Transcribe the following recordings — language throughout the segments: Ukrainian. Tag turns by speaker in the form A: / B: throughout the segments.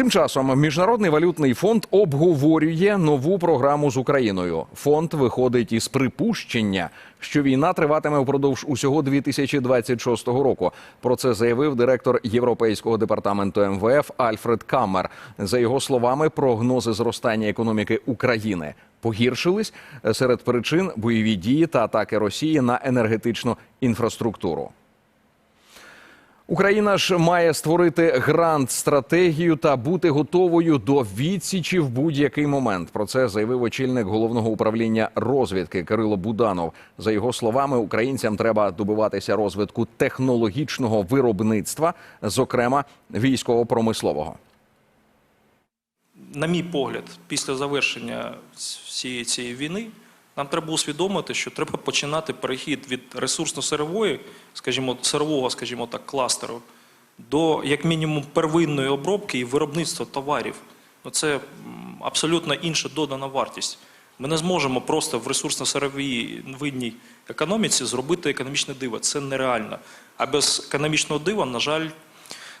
A: Тим часом міжнародний валютний фонд обговорює нову програму з Україною. Фонд виходить із припущення, що війна триватиме впродовж усього 2026 року. Про це заявив директор Європейського департаменту МВФ Альфред Каммер. За його словами, прогнози зростання економіки України погіршились серед причин бойові дії та атаки Росії на енергетичну інфраструктуру. Україна ж має створити грант стратегію та бути готовою до відсічі в будь-який момент. Про це заявив очільник головного управління розвідки Кирило Буданов. За його словами, українцям треба добиватися розвитку технологічного виробництва, зокрема військово-промислового.
B: на мій погляд, після завершення всієї цієї війни, нам треба усвідомити, що треба починати перехід від ресурсно-сирової, скажімо, сирового, скажімо так, кластеру, до як мінімум первинної обробки і виробництва товарів. Ну, це абсолютно інша додана вартість. Ми не зможемо просто в ресурсно-сировій винній економіці зробити економічне диво. Це нереально. А без економічного дива, на жаль,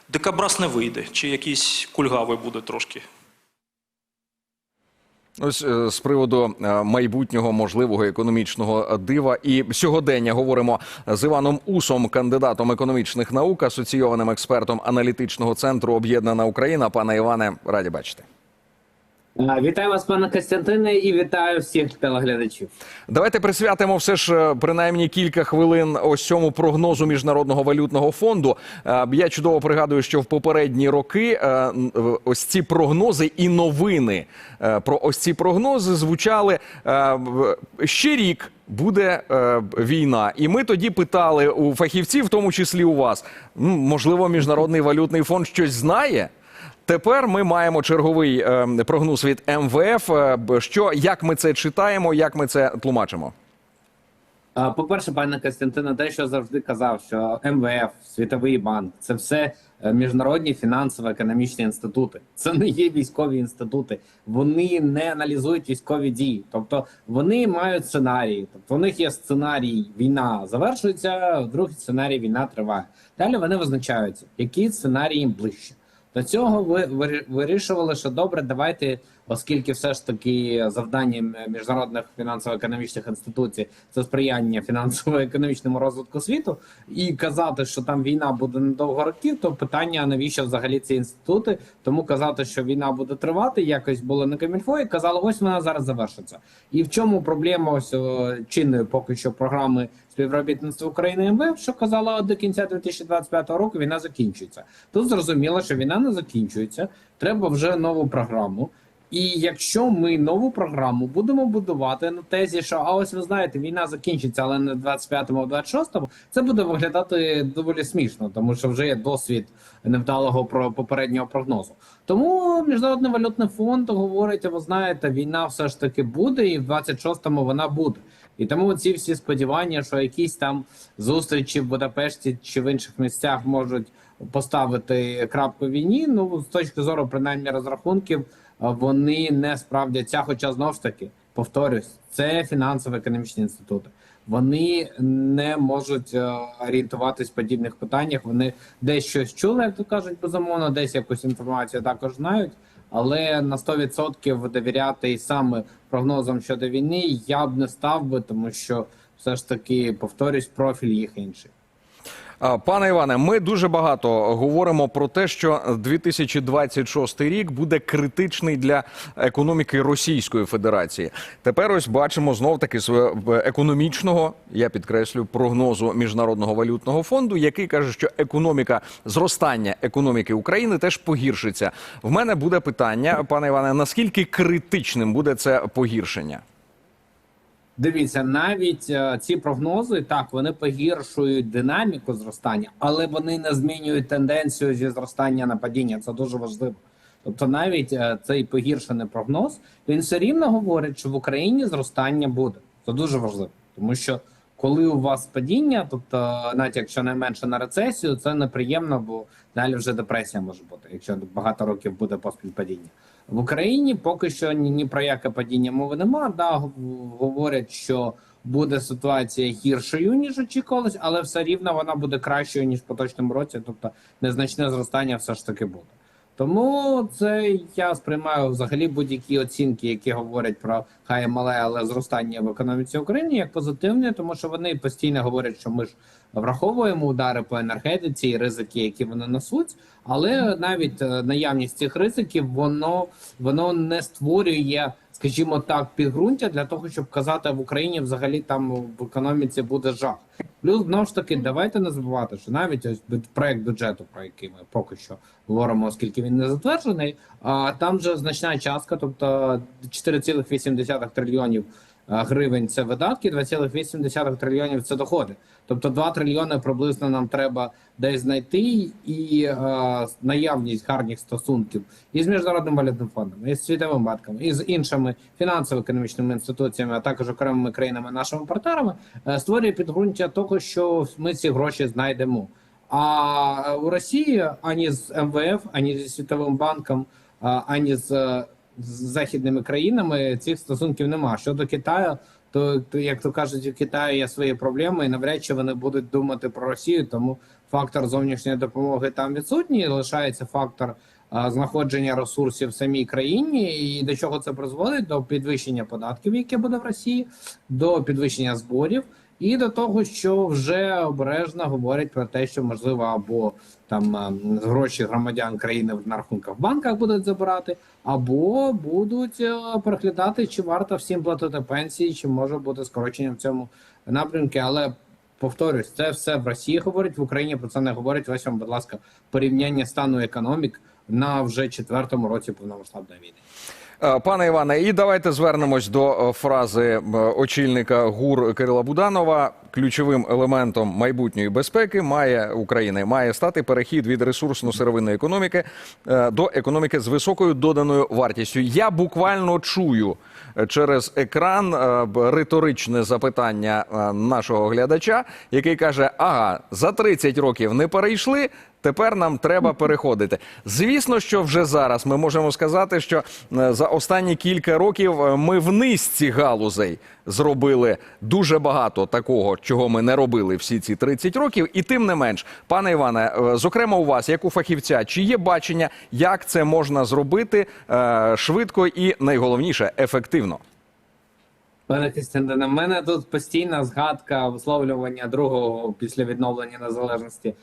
B: дикобраз не вийде, чи якийсь кульгавий буде трошки.
A: Ось е, з приводу е, майбутнього можливого економічного дива і сьогодення говоримо з Іваном Усом, кандидатом економічних наук, асоційованим експертом аналітичного центру Об'єднана Україна. Пане Іване, раді бачити.
C: А, Вітаю вас, пане Костянтине, і вітаю всіх телеглядачів.
A: Давайте присвятимо все ж е, принаймні кілька хвилин ось цьому прогнозу міжнародного валютного фонду. Е, Я чудово пригадую, що в попередні роки е, е, ось ці прогнози і новини е, про ось ці прогнози звучали е, ще рік. Буде е, війна, і ми тоді питали у фахівців, в тому числі у вас, можливо, міжнародний валютний фонд щось знає. Тепер ми маємо черговий е, прогноз від МВФ. Е, що як ми це читаємо, як ми це тлумачимо?
C: По-перше, пане Костянтине, те, що завжди казав, що МВФ, Світовий банк це все е, міжнародні фінансово-економічні інститути. Це не є військові інститути. Вони не аналізують військові дії. Тобто вони мають сценарії. Тобто у них є сценарій війна завершується, другий сценарій війна триває. Далі вони визначаються, який сценарій їм ближче. До цього ви ви- вирішували, що добре, давайте, оскільки все ж таки завданням міжнародних фінансово-економічних інституцій це сприяння фінансово-економічному розвитку світу, і казати, що там війна буде недовго років, то питання навіщо взагалі ці інститути? Тому казати, що війна буде тривати, якось було на камільфо, і казали, ось вона зараз завершиться. І в чому проблема ось чинної поки що програми співробітництва України МВФ, що казала до кінця 2025 року, війна закінчується. Тут зрозуміло, що війна не закінчується. Треба вже нову програму. І якщо ми нову програму будемо будувати на тезі, що а ось ви знаєте, війна закінчиться, але не в 25-му, а в 26-му, це буде виглядати доволі смішно, тому що вже є досвід невдалого про попереднього прогнозу. Тому міжнародний валютний фонд говорить: ви знаєте, війна все ж таки буде, і в 26-му вона буде. І тому ці всі сподівання, що якісь там зустрічі в Будапешті чи в інших місцях можуть поставити крапку війні. Ну з точки зору принаймні розрахунків, вони не справдяться. Хоча знову ж таки повторюсь, це фінансово-економічні інститути. Вони не можуть е, орієнтуватись в подібних питаннях. Вони десь щось чули, як то кажуть, безумовно, десь якусь інформацію також знають. Але на 100% довіряти і саме прогнозам щодо війни я б не став би, тому що все ж таки повторюсь, профіль їх інший.
A: Пане Іване, ми дуже багато говоримо про те, що 2026 рік буде критичний для економіки Російської Федерації. Тепер ось бачимо знов таки свого економічного, я підкреслю, прогнозу міжнародного валютного фонду, який каже, що економіка зростання економіки України теж погіршиться. В мене буде питання, пане Іване, наскільки критичним буде це погіршення?
C: Дивіться, навіть е, ці прогнози так вони погіршують динаміку зростання, але вони не змінюють тенденцію зі зростання на падіння. Це дуже важливо. Тобто, навіть е, цей погіршений прогноз він все рівно говорить, що в Україні зростання буде. Це дуже важливо, тому що коли у вас падіння, тобто, навіть якщо найменше на рецесію, це неприємно, бо далі вже депресія може бути, якщо багато років буде поспіль падіння. В Україні поки що ні, ні про яке падіння мови нема. Да, говорять, що буде ситуація гіршою ніж очікувалось, але все рівно вона буде кращою ніж в поточному році. Тобто незначне зростання все ж таки буде. Тому це я сприймаю взагалі будь-які оцінки, які говорять про хай мале, але зростання в економіці України як позитивні, тому що вони постійно говорять, що ми ж враховуємо удари по енергетиці і ризики, які вони несуть. Але навіть е, наявність цих ризиків, воно воно не створює, скажімо так, підґрунтя для того, щоб казати в Україні взагалі там в економіці буде жах. Плюс знову ж таки, давайте не забувати, що навіть ось проект бюджету, про який ми поки що говоримо, оскільки він не затверджений, а там же значна частка, тобто 4,8 трильйонів гривень це видатки, 2,8 трильйонів це доходи. Тобто 2 трильйони приблизно нам треба десь знайти, і е, наявність гарних стосунків із міжнародним валютним фондом, із світовим банком, і з іншими фінансово-економічними інституціями, а також окремими країнами, нашими партнерами, е, створює підґрунтя того, що ми ці гроші знайдемо. А у Росії ані з МВФ, ані зі світовим банком, ані з, е, з західними країнами цих стосунків нема. Щодо Китаю, то, то як то кажуть, у Китаю є свої проблеми, і навряд чи вони будуть думати про Росію, тому фактор зовнішньої допомоги там відсутній. Лишається фактор а, знаходження ресурсів в самій країні, і до чого це призводить? До підвищення податків, яке буде в Росії, до підвищення зборів. І до того, що вже обережно говорять про те, що можливо або там гроші громадян країни на рахунках в банках будуть забирати, або будуть е, переглядати, чи варто всім платити пенсії, чи може бути скорочення в цьому напрямку. Але повторюсь, це все в Росії говорять в Україні. Про це не говорять. Ось вам, будь ласка, порівняння стану економік на вже четвертому році повномасштабної війни.
A: Е, Пане Іване, і давайте звернемось до е, фрази е, очільника ГУР Кирила Буданова. Ключовим елементом майбутньої безпеки має України має стати перехід від ресурсно-сировинної економіки до економіки з високою доданою вартістю. Я буквально чую через екран риторичне запитання нашого глядача, який каже: Ага, за 30 років не перейшли. Тепер нам треба переходити. Звісно, що вже зараз ми можемо сказати, що е, за останні кілька років е, ми в низці галузей зробили дуже багато такого, чого ми не робили всі ці 30 років. І тим не менш, пане Іване, е, зокрема у вас, як у фахівця, чи є бачення, як це можна зробити швидко і найголовніше ефективно?
C: Пане Костянтине, на мене тут постійна згадка висловлювання другого після відновлення незалежності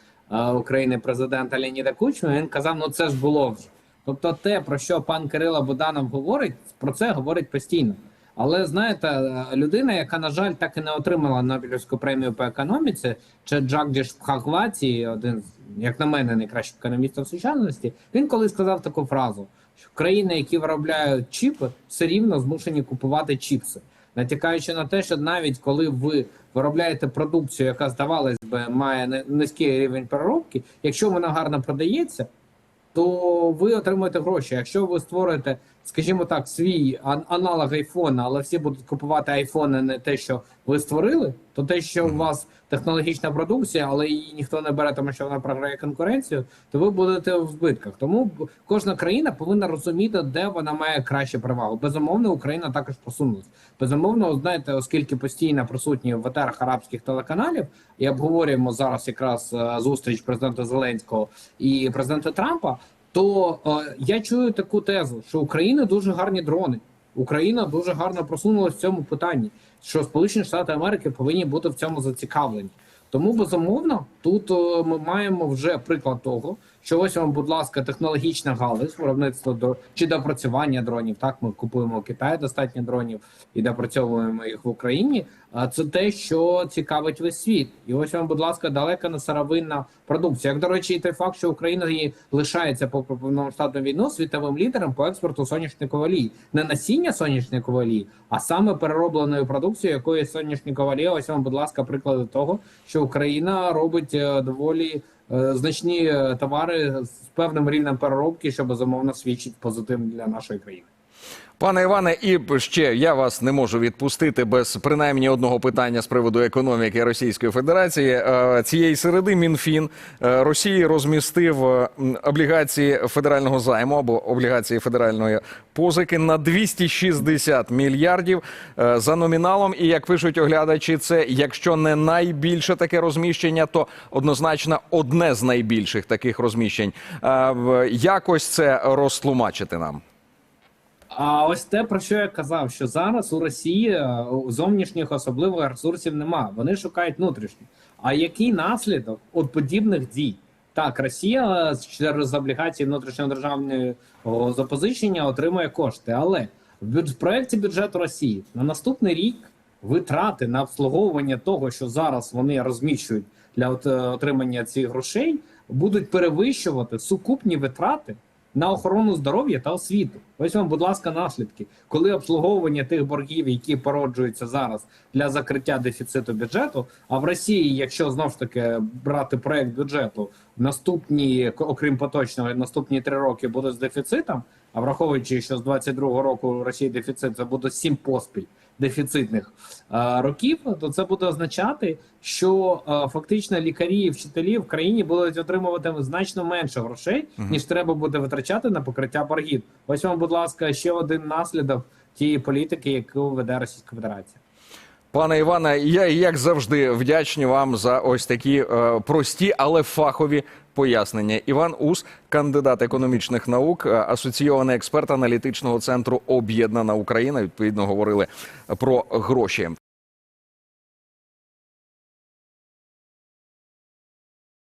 C: України президента Леоніда Кучми. Він казав: ну це ж було вже. Тобто, те, про що пан Кирило Буданов говорить, про це говорить постійно. Але знаєте, е, людина, яка на жаль так і не отримала Нобелівську премію по економіці, чи Джагдіш Пхагваті, один з, як на мене, найкращих економістів сучасності, він колись сказав таку фразу: що країни, які виробляють чіпи, все рівно змушені купувати чіпси натякаючи на те, що навіть коли ви виробляєте продукцію, яка здавалось би має низький рівень переробки, якщо вона гарно продається, то ви отримуєте гроші. Якщо ви створите, скажімо так, свій аналог айфона, але всі будуть купувати айфони не те, що ви створили, то те, що у вас технологічна продукція, але її ніхто не бере, тому що вона програє конкуренцію, то ви будете в збитках. Тому кожна країна повинна розуміти, де вона має кращу перевагу. Безумовно, Україна також посунулась. Безумовно, знаєте, оскільки постійно присутні в етерах арабських телеканалів, і обговорюємо зараз якраз е, зустріч президента Зеленського і президента Трампа. То е, я чую таку тезу, що Україна дуже гарні дрони. Україна дуже гарно просунулася в цьому питанні, що Сполучені Штати Америки повинні бути в цьому зацікавлені. Тому безумовно тут е, ми маємо вже приклад того, що ось вам, будь ласка, технологічна галузь, виробництво до чи допрацювання дронів. Так, ми купуємо в Китаї достатньо дронів і допрацьовуємо їх в Україні. А це те, що цікавить весь світ. І ось вам, будь ласка, далека не сировинна продукція. Як до речі, і той факт, що Україна і лишається попри повномасштабну війну світовим лідером по експорту соняшникової олії. не насіння соняшникової олії, а саме переробленої продукції, якої соняшникова олія. Ось вам, будь ласка, приклади того, що Україна робить доволі е, значні е, товари з певним рівнем переробки, що безумовно свідчить позитивно для нашої країни.
A: Пане Іване, і ще я вас не можу відпустити без принаймні одного питання з приводу економіки Російської Федерації. Е, Цієї середи Мінфін е, Росії розмістив е, облігації федерального займу або облігації федеральної позики на 260 мільярдів за номіналом. І як пишуть оглядачі, це якщо не найбільше таке розміщення, то однозначно одне з найбільших таких розміщень. Якось це розтлумачити нам.
C: А ось те, про що я казав, що зараз у Росії е, зовнішніх особливих ресурсів нема. Вони шукають внутрішніх. А який наслідок от подібних дій? Так, Росія е, через облігації внутрішнього державного запозичення отримує кошти, але в проєкті бюджету Росії на наступний рік витрати на обслуговування того, що зараз вони розміщують для е, отримання цих грошей, будуть перевищувати сукупні витрати на охорону здоров'я та освіту. Ось вам, будь ласка, наслідки, коли обслуговування тих боргів, які породжуються зараз для закриття дефіциту бюджету. А в Росії, якщо знов ж таки брати проект бюджету, наступні, окрім поточного, наступні три роки будуть з дефіцитом. А враховуючи, що з 22-го року Росії дефіцит це буде сім поспіль дефіцитних е, років, то це буде означати, що е, фактично лікарі і вчителі в країні будуть отримувати значно менше грошей, ніж треба буде витрачати на покриття боргів. Ось вам, будь ласка, ще один наслідок тієї політики, яку веде Російська Федерація.
A: Пане Іване, я як завжди вдячні вам за ось такі е, прості, але фахові пояснення. Іван Ус, кандидат економічних наук, е, асоційований експерт аналітичного центру Об'єднана Україна. Відповідно говорили про гроші.